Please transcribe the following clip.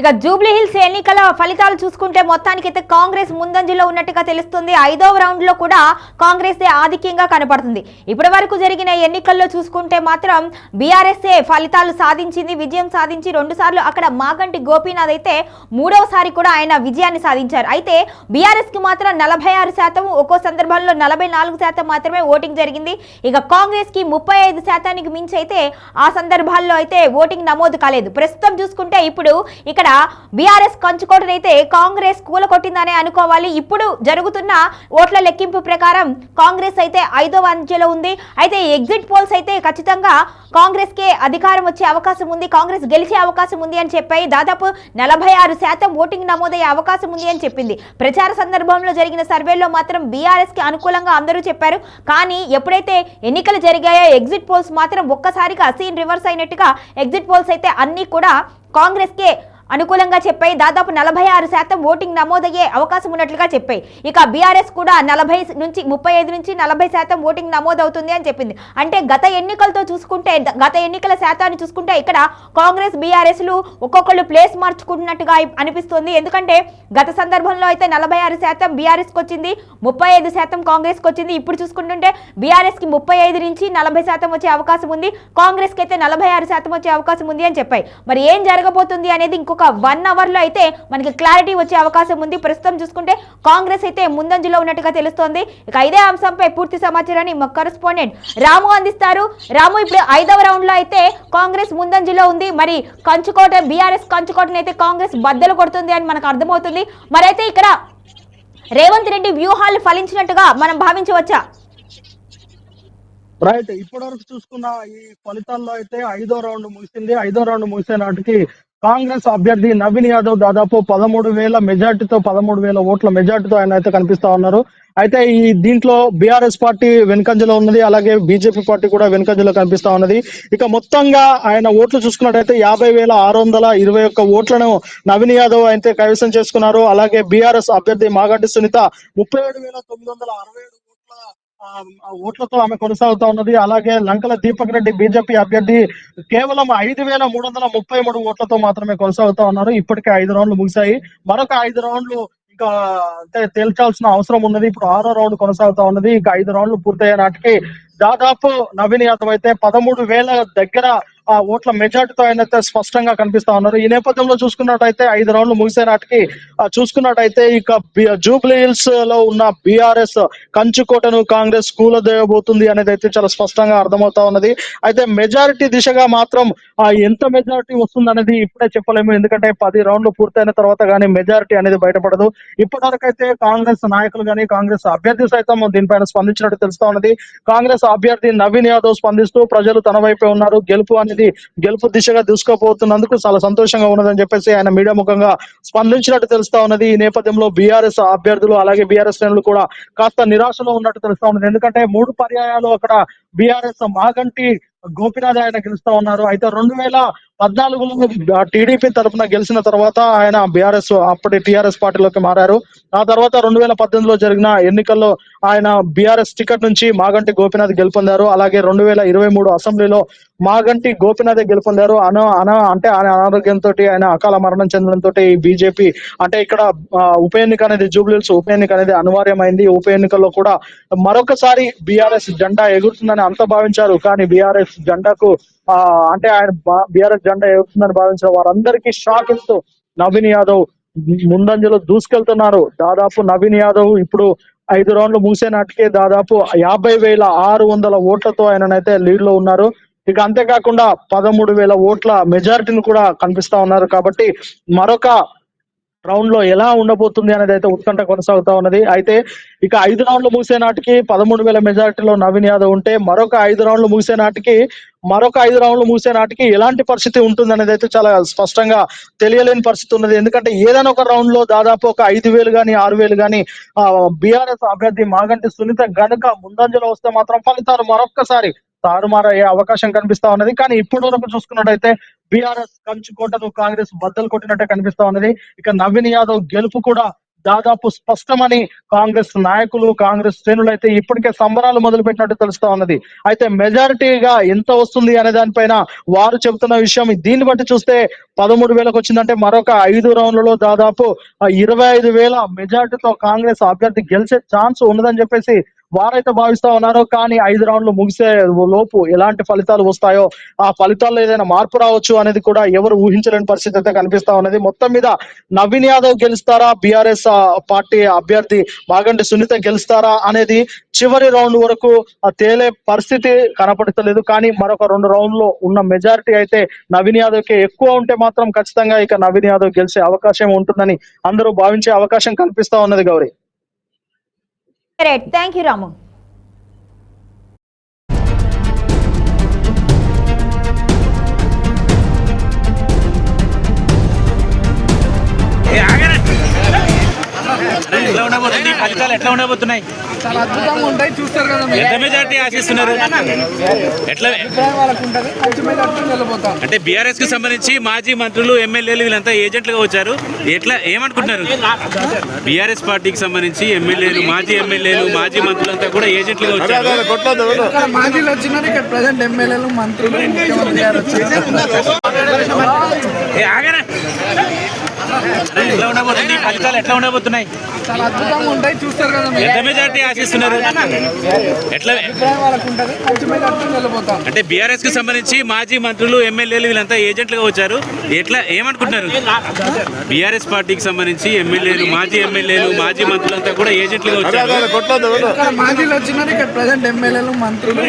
ఇక జూబ్లీహిల్స్ ఎన్నికల ఫలితాలు చూసుకుంటే మొత్తానికైతే కాంగ్రెస్ ముందంజలో ఉన్నట్టుగా తెలుస్తుంది. ఐదవ రౌండ్లో కూడా కాంగ్రెస్ ఆధిక్యంగా కనపడుతుంది. ఇప్పటి వరకు జరిగిన ఎన్నికల్లో చూసుకుంటే మాత్రం బీఆర్ఎస్ఏ ఫలితాలు సాధించింది విజయం సాధించి రెండు సార్లు అక్కడ మాగంటి గోపీనాథ్ అయితే మూడవసారి కూడా ఆయన విజయాన్ని సాధించారు. అయితే బీఆర్ఎస్కి మాత్రం నలభై ఆరు శాతం ఒక్కో సందర్భంలో నలభై నాలుగు శాతం మాత్రమే ఓటింగ్ జరిగింది. ఇక కాంగ్రెస్కి ముప్పై ఐదు శాతానికి మించి అయితే ఆ సందర్భాల్లో అయితే ఓటింగ్ నమోదు కాలేదు. ప్రస్తుతం చూసుకుంటే ఇప్పుడు ఇక్కడ బీఆర్ఎస్ కంచుకోటనైతే కాంగ్రెస్ కూలకొట్టిందనే అనుకోవాలి. ఇప్పుడు జరుగుతున్న ఓట్ల లెక్కింపు ప్రకారం కాంగ్రెస్ అయితే ఐదవ అంచెలో ఉంది. అయితే ఎగ్జిట్ పోల్స్ అయితే ఖచ్చితంగా కాంగ్రెస్ కే అధికారం వచ్చే అవకాశం ఉంది. కాంగ్రెస్ గెలిచే అవకాశం ఉంది అని చెప్పాయి దాదాపు నలభై ఆరు శాతం ఓటింగ్ నమోదయ్యే అవకాశం ఉంది అని చెప్పింది. ప్రచార సందర్భంలో జరిగిన సర్వేలో మాత్రం బీఆర్ఎస్కి అనుకూలంగా అందరూ చెప్పారు. కానీ ఎప్పుడైతే ఎన్నికలు జరిగాయో ఎగ్జిట్ పోల్స్ మాత్రం ఒక్కసారిగా సీన్ రివర్స్ అయినట్టుగా ఎగ్జిట్ పోల్స్ అయితే అన్ని కూడా కాంగ్రెస్ కే అనుకూలంగా చెప్పాయి. దాదాపు నలభై ఆరు శాతం ఓటింగ్ నమోదయ్యే అవకాశం ఉన్నట్లుగా చెప్పాయి. ఇక బీఆర్ఎస్ కూడా నలభై నుంచి ముప్పై ఐదు నుంచి నలభై శాతం ఓటింగ్ నమోదవుతుంది అని చెప్పింది. అంటే గత ఎన్నికలతో చూసుకుంటే గత ఎన్నికల శాతాన్ని చూసుకుంటే ఇక్కడ కాంగ్రెస్ బీఆర్ఎస్లు ఒక్కొక్కళ్ళు ప్లేస్ మార్చుకుంటున్నట్టుగా అనిపిస్తుంది. ఎందుకంటే గత సందర్భంలో అయితే నలభై ఆరు శాతం బీఆర్ఎస్కి వచ్చింది ముప్పై ఐదు శాతం కాంగ్రెస్కి వచ్చింది. ఇప్పుడు చూసుకుంటుంటే బీఆర్ఎస్కి ముప్పై ఐదు నుంచి నలభై శాతం వచ్చే అవకాశం ఉంది కాంగ్రెస్కి అయితే నలభై ఆరు శాతం వచ్చే అవకాశం ఉంది అని చెప్పాయి. మరి ఏం జరగబోతుంది అనేది ఇంకొక వన్ అవర్లో అయితే మనకి క్లారిటీ వచ్చే అవకాశం ఉంది. ప్రస్తుతం చూసుకుంటే కాంగ్రెస్ అయితే ముందంజలో ఉన్నట్టుగా తెలుస్తోంది. ఇక ఇదే అంశంపై పూర్తి సమాచారాన్ని మా కరెస్పాండెంట్ రాము అందిస్తారు. రాము ఇప్పుడు ఐదవ రౌండ్లో అయితే కాంగ్రెస్ ముందంజలో ఉంది. మరి కంచుకోట బీఆర్ఎస్ కంచుకోటని అయితే కాంగ్రెస్ బద్దలు కొడుతుంది అని మనకు అర్థమవుతుంది. మరైతే ఇక్కడ రేవంత్ రెడ్డి వ్యూహాలు ఫలించినట్టుగా మనం భావించవచ్చా? రైట్ ఇప్పటి వరకు చూసుకున్న ఈ ఫలితాల్లో అయితే ఐదో రౌండ్ ముగిసింది. ఐదో రౌండ్ ముగిసే నాటికి కాంగ్రెస్ అభ్యర్థి నవీన్ యాదవ్ దాదాపు పదమూడు వేల మెజార్టీతో పదమూడు వేల ఓట్ల మెజార్టీతో ఆయన అయితే కనిపిస్తా ఉన్నారు. అయితే ఈ దీంట్లో బీఆర్ఎస్ పార్టీ వెనుకంజలో ఉన్నది అలాగే బీజేపీ పార్టీ కూడా వెనుకంజలో కనిపిస్తా ఉన్నది. ఇక మొత్తంగా ఆయన ఓట్లు చూసుకున్నట్టయితే యాభై వేల ఆరు వందల ఇరవై ఒక్క ఓట్లను నవీన్ యాదవ్ అయితే కైవసం చేసుకున్నారు. అలాగే బీఆర్ఎస్ అభ్యర్థి మాగడ్డి సునీత ముప్పై ఏడు వేల తొమ్మిది వందల అరవై ఏడు ఓట్లతో ఆమె కొనసాగుతా ఉన్నది. అలాగే లంకల దీపక్ రెడ్డి బీజేపీ అభ్యర్థి కేవలం ఐదు వేల మూడు వందల ముప్పై మూడు ఓట్లతో మాత్రమే కొనసాగుతా ఉన్నారు. ఇప్పటికే ఐదు రౌండ్లు ముగిశాయి. మరొక ఐదు రౌండ్లు ఇంకా అంటే తేల్చాల్సిన అవసరం ఉన్నది. ఇప్పుడు ఆరో రౌండ్ కొనసాగుతా ఉన్నది. ఇంకా ఐదు రౌండ్లు పూర్తయ్యే నాటికి దాదాపు నవీన్ యాదవ్ అయితే పదమూడు వేల దగ్గర ఆ ఓట్ల మెజార్టీతో ఆయన అయితే స్పష్టంగా కనిపిస్తా ఉన్నారు. ఈ నేపథ్యంలో చూసుకున్నట్టయితే ఐదు రౌండ్లు ముగిసే నాటికి చూసుకున్నట్టయితే ఇక జూబ్లీ హిల్స్లో ఉన్న బీఆర్ఎస్ కంచుకోటను కాంగ్రెస్ కూలదేయబోతుంది అనేది అయితే చాలా స్పష్టంగా అర్థమవుతా ఉన్నది. అయితే మెజారిటీ దిశగా మాత్రం ఆ ఎంత మెజారిటీ వస్తుంది అనేది ఇప్పుడే చెప్పలేము. ఎందుకంటే పది రౌండ్లు పూర్తయిన తర్వాత కానీ మెజారిటీ అనేది బయటపడదు. ఇప్పటివరకు అయితే కాంగ్రెస్ నాయకులు కానీ కాంగ్రెస్ అభ్యర్థి సైతం దీనిపైన స్పందించినట్టు తెలుస్తా ఉన్నది. కాంగ్రెస్ అభ్యర్థి నవీన్ యాదవ్ స్పందిస్తూ ప్రజలు తన వైపే ఉన్నారు. గెలుపు అని అనేది గెలుపు దిశగా దూసుకుపోతున్నందుకు చాలా సంతోషంగా ఉన్నదని చెప్పేసి ఆయన మీడియా ముఖంగా స్పందించినట్టు తెలుస్తా ఉన్నది. ఈ నేపథ్యంలో బీఆర్ఎస్ అభ్యర్థులు అలాగే బీఆర్ఎస్ శ్రేణులు కూడా కాస్త నిరాశలో ఉన్నట్టు తెలుస్తా ఉన్నది. ఎందుకంటే మూడు పర్యాయాలు అక్కడ బీఆర్ఎస్ మాగంటి గోపినాథ్ ఆయన గెలుస్తా ఉన్నారు. అయితే రెండు వేల పద్నాలుగు టీడీపీ తరఫున గెలిచిన తర్వాత ఆయన బీఆర్ఎస్ అప్పటి టీఆర్ఎస్ పార్టీలోకి మారారు. ఆ తర్వాత రెండు వేల పద్దెనిమిదిలో జరిగిన ఎన్నికల్లో ఆయన బీఆర్ఎస్ టికెట్ నుంచి మాగంటి గోపినాథ్ గెలుపొందారు. అలాగే రెండు వేల ఇరవై మూడు అసెంబ్లీలో మాగంటి గోపినాథ్ గెలుపొందారు. అన అన అంటే ఆయన అనారోగ్యంతో ఆయన అకాల మరణం చెందడంతో బీజేపీ అంటే ఇక్కడ ఉప ఎన్నిక అనేది జూబ్లీస్ ఉప ఎన్నిక అనేది అనివార్యమైంది. ఉప ఎన్నికల్లో కూడా మరొకసారి బీఆర్ఎస్ జెండా ఎగురుతుందని అంత భావించారు. కానీ బీఆర్ఎస్ జెండాకు అంటే ఆయన బీఆర్ఎస్ జెండా ఎగురుతుందని భావించిన వారందరికీ షాక్ ఇస్తూ నవీన్ యాదవ్ ముందంజలో దూసుకెళ్తున్నారు. దాదాపు నవీన్ యాదవ్ ఇప్పుడు ఐదు రౌండ్లు ముగిసే నాటికే దాదాపు యాభై వేల ఆరు వందల ఓట్లతో ఆయననైతే లీడ్లో ఉన్నారు. ఇక అంతేకాకుండా పదమూడు వేల ఓట్ల మెజారిటీని కూడా కనిపిస్తా ఉన్నారు. కాబట్టి మరొక రౌండ్లో ఎలా ఉండబోతుంది అనేది అయితే ఉత్కంఠ కొనసాగుతా ఉన్నది. అయితే ఇక ఐదు రౌండ్లు ముగిసే నాటికి పదమూడు వేల మెజారిటీలో నవీన్ యాదవ్ ఉంటే మరొక ఐదు రౌండ్లు ముగిసే నాటికి మరొక ఐదు రౌండ్లు ముగిసే నాటికి ఎలాంటి పరిస్థితి ఉంటుంది అనేది అయితే చాలా స్పష్టంగా తెలియలేని పరిస్థితి ఉన్నది. ఎందుకంటే ఏదైనా ఒక రౌండ్లో దాదాపు ఒక ఐదు వేలు గాని ఆరు వేలు గాని బీఆర్ఎస్ అభ్యర్థి మాగంటి సునీత గనుక ముందంజలో వస్తే మాత్రం ఫలితాలు మరొక్కసారి తారుమారయ్యే అవకాశం కనిపిస్తా ఉన్నది. కానీ ఇప్పటి వరకు చూసుకున్నట్టయితే బీఆర్ఎస్ కంచుకోటను కాంగ్రెస్ బద్దలు కొట్టినట్టే కనిపిస్తా ఉన్నది. ఇక నవీన్ యాదవ్ గెలుపు కూడా దాదాపు స్పష్టమని కాంగ్రెస్ నాయకులు కాంగ్రెస్ శ్రేణులు అయితే ఇప్పటికే సంబరాలు మొదలు పెట్టినట్టు తెలుస్తా ఉన్నది. అయితే మెజారిటీగా ఎంత వస్తుంది అనే దానిపైన వారు చెబుతున్న విషయం దీన్ని బట్టి చూస్తే పదమూడు వేలకు వచ్చిందంటే మరొక ఐదు రౌండ్లలో దాదాపు ఇరవై ఐదు వేల మెజారిటీతో కాంగ్రెస్ అభ్యర్థి గెలిచే ఛాన్స్ ఉన్నదని చెప్పేసి వారైతే భావిస్తా ఉన్నారు కానీ ఐదు రౌండ్లు ముగిసే లోపు ఎలాంటి ఫలితాలు వస్తాయో ఆ ఫలితాల్లో ఏదైనా మార్పు రావచ్చు అనేది కూడా ఎవరు ఊహించలేని పరిస్థితి అయితే కనిపిస్తా ఉన్నది. మొత్తం మీద నవీన్ యాదవ్ గెలుస్తారా? బీఆర్ఎస్ పార్టీ అభ్యర్థి మాగంటి సునీత గెలుస్తారా అనేది చివరి రౌండ్ వరకు తేలే పరిస్థితి కనపడతలేదు. కానీ మరొక రెండు రౌండ్లో ఉన్న మెజారిటీ అయితే నవీన్ యాదవ్కి ఎక్కువ ఉంటే మాత్రం ఖచ్చితంగా ఇక నవీన్ యాదవ్ గెలిచే అవకాశం ఉంటుందని అందరూ భావించే అవకాశం కనిపిస్తా ఉన్నది Gauri. Right thank you Ramu ఎట్లా ఉండబోతుంది? ఫలితాలు ఎట్లా ఉండబోతున్నాయి? చాలా అద్భుతంగా ఉంటాయి చూస్తారు కదా మీరు. ఎంత మెజార్టీ ఆశిస్తున్నారు? ఎట్లా? అభిప్రాయం వాళ్ళకు ఉంటుంది మంచి మీద అర్థం వెళ్ళిపోతాం అంటే బీఆర్ఎస్కి సంబంధించి మాజీ మంత్రులు ఎమ్మెల్యేలు వీళ్ళంతా ఏజెంట్లుగా వచ్చారు. ఎట్లా ఏమనుకుంటున్నారు? బీఆర్ఎస్ పార్టీకి సంబంధించి ఎమ్మెల్యేలు మాజీ ఎమ్మెల్యేలు మాజీ మంత్రులంతా కూడా ఏజెంట్లుగా వచ్చారు. ఇక్కడ మాజీలు వచ్చినారు ఇక్కడ ప్రజెంట్ ఎమ్మెల్యేలు మంత్రులు ముఖ్యమంత్రి గారు వచ్చారు. ఏ ఆగరా. ఎట్లా ఉండబోతుంది ఫలితాలు ఎట్లా ఉండబోతున్నాయి? చాలా అద్భుతంగా ఉంటాయి చూస్తారు కదా మీరు. ఎంత మెజార్టీ ఆశిస్తున్నారు? ఎట్లా? అంటే బీఆర్ఎస్కి సంబంధించి మాజీ మంత్రులు ఎమ్మెల్యేలు వీళ్ళంతా ఏజెంట్లుగా వచ్చారు. ఎట్లా ఏమనుకుంటున్నారు? బీఆర్ఎస్ పార్టీకి సంబంధించి ఎమ్మెల్యేలు మాజీ ఎమ్మెల్యేలు మాజీ మంత్రులంతా కూడా ఏజెంట్లుగా వచ్చారు. మాజీలు వచ్చినారు ఇక్కడ ప్రజెంట్ ఎమ్మెల్యేలు మంత్రులు